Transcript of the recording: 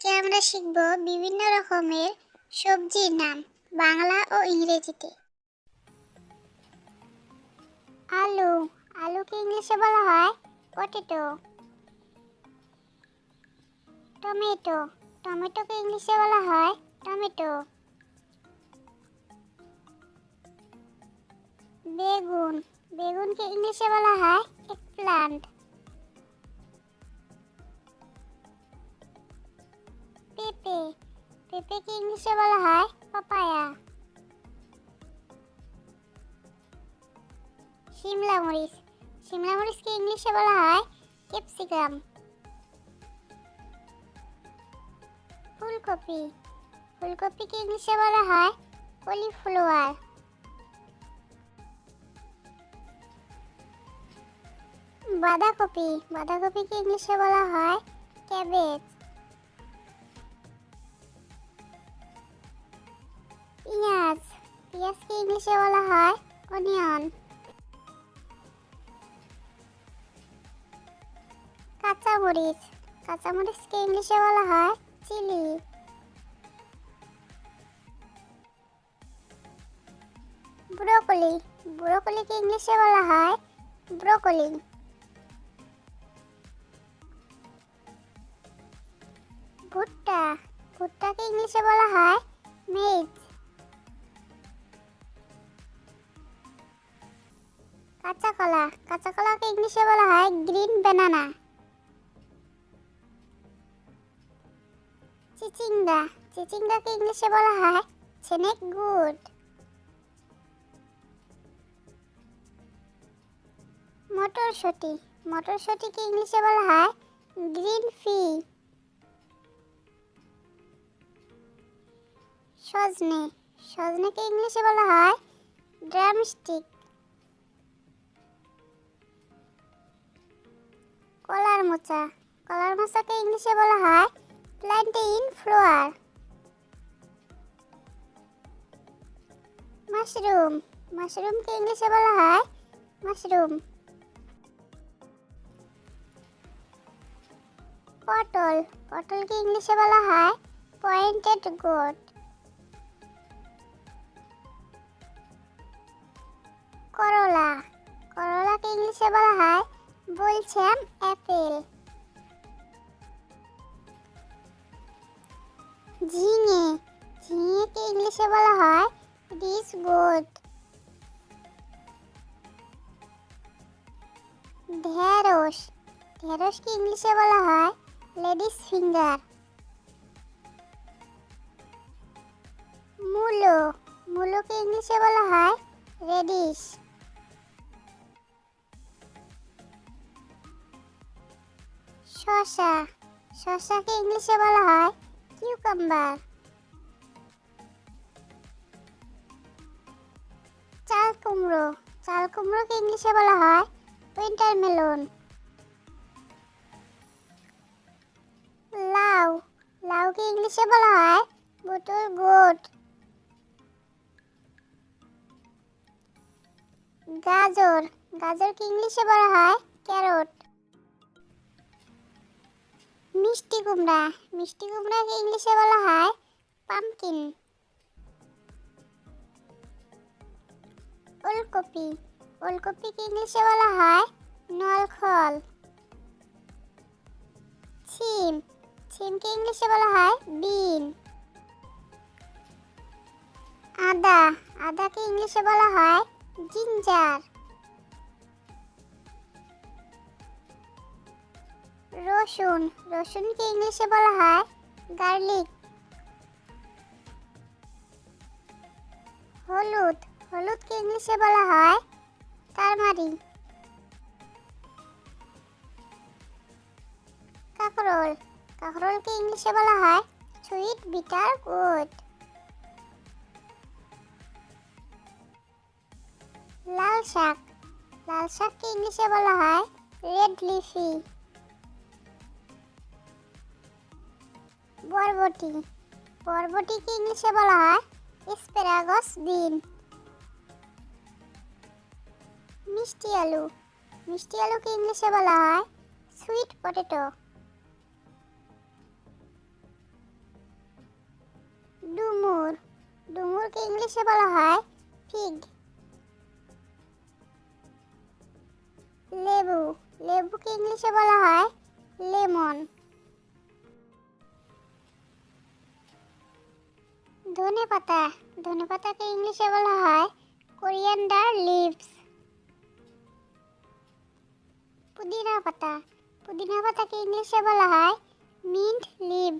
আজকে আমরা শিখব বিভিন্ন রকমের সবজির নাম বাংলা ও ইংরেজিতে। আলু, আলুকে ইংলিশে বলা হয় পটেটো। টমেটো, টমেটোকে ইংলিশে বলা হয় টমেটো। বেগুন, বেগুনকে ইংলিশে বলা হয় এগপ্লান্ট পেঁপে। পেঁপেকে ইংলিশে বলা হয় পাপায়া। শিমলা মরিচ। শিমলা মরিচকে ইংলিশে বলা হয় ক্যাপসিকাম। ফুলকপি। ফুলকপিকে ইংলিশে বলা হয় কলিফ্লাওয়ার। বাঁধাকপি। বাঁধাকপিকে ইংলিশে বলা হয় ক্যাবেজ। পেঁয়াজকে ইংলিশে বলা হয় অনিয়ন। কাঁচামরিচ। কাঁচামরিচকে ইংলিশে বলা হয় চিলি। ব্রোকলি। ব্রোকলিকে ইংলিশে বলা হয় ব্রোকলি। ভুট্টা। ভুট্টাকে ইংলিশে বলা হয় কলা, কাঁচা কলাকে ইংলিশে বলা হয় গ্রিন ব্যানানা চিচিঙ্গা, চিচিঙ্গাকে ইংলিশে বলা হয় ছেনেক গুড। মটরশুঁটি, মটরশুঁটিকে ইংলিশে বলা হয় গ্রিন ফি। সজনে, সজনেকে ইংলিশে বলা হয় ড্রামস্টিক। কলার মোচা। কলার মোচাকে ইংলিশে বলা হয় প্ল্যান্টেইন ফ্লোয়ার মাশরুম মাশরুমকে ইংলিশে বলা হয় মাশরুম পটল। পটলকে ইংলিশে বলা হয় পয়েন্টেড গোট করলা। করলাকে ইংলিশে বলা হয় বলছেন অ্যাপেল। ঝিঙে, ঝিঙেকে ইংলিশে বলা হয় ডিস গোট ঢেঁড়স, ঢেঁড়সকে ইংলিশে বলা হয় লেডিস ফিঙ্গার। মূলো, মূলোকে ইংলিশে বলা হয় রেডিশ। শসা শসাকে ইংলিশে বলা হয় কিউকাম্বার। চাল কুমড়ো, চাল কুমড়োকে ইংলিশে বলা হয় উইন্টার মেলন লাউ, লাউকে ইংলিশে বলা হয় বুটুর গোট। গাজর, গাজরকে ইংলিশে বলা হয় ক্যারট। মিষ্টি কুমড়া। মিষ্টি কুমড়াকে ইংলিশে বলা হয় পামকিন ওলকপি। ওলকপিকে ইংলিশে বলা হয় নলখল। ছিম। ছিমকে ইংলিশে বলা হয় বিন। আদা। আদাকে ইংলিশে বলা হয় জিঞ্জার। রসুন, রসুনকে ইংলিশে বলা হয় গার্লিক। হলুদ, হলুদকে ইংলিশে বলা হয় টারমারি কাকরোল, কাকরোলকে ইংলিশে বলা হয় সুইট বিটার গুড। লাল শাক, লাল শাককে ইংলিশে বলা হয় রেড লিফি। বরবটি বরবটিকে ইংলিশে বলা হয় স্প্যারাগস বিন মিষ্টি আলু, মিষ্টি আলুকে ইংলিশে বলা হয় সুইট পটেটো ডুমুর, ডুমুরকে ইংলিশে বলা হয় ফিগ লেবু, লেবুকে ইংলিশে বলা হয় লেমন। ধনে পাতা। ধনে পাতাকে ইংলিশে বলা হয় কোরিয়ান্ডার লিভস পুদিনা পাতা। পুদিনা পাতাকে ইংলিশে বলা হয় মিন্ট লিভ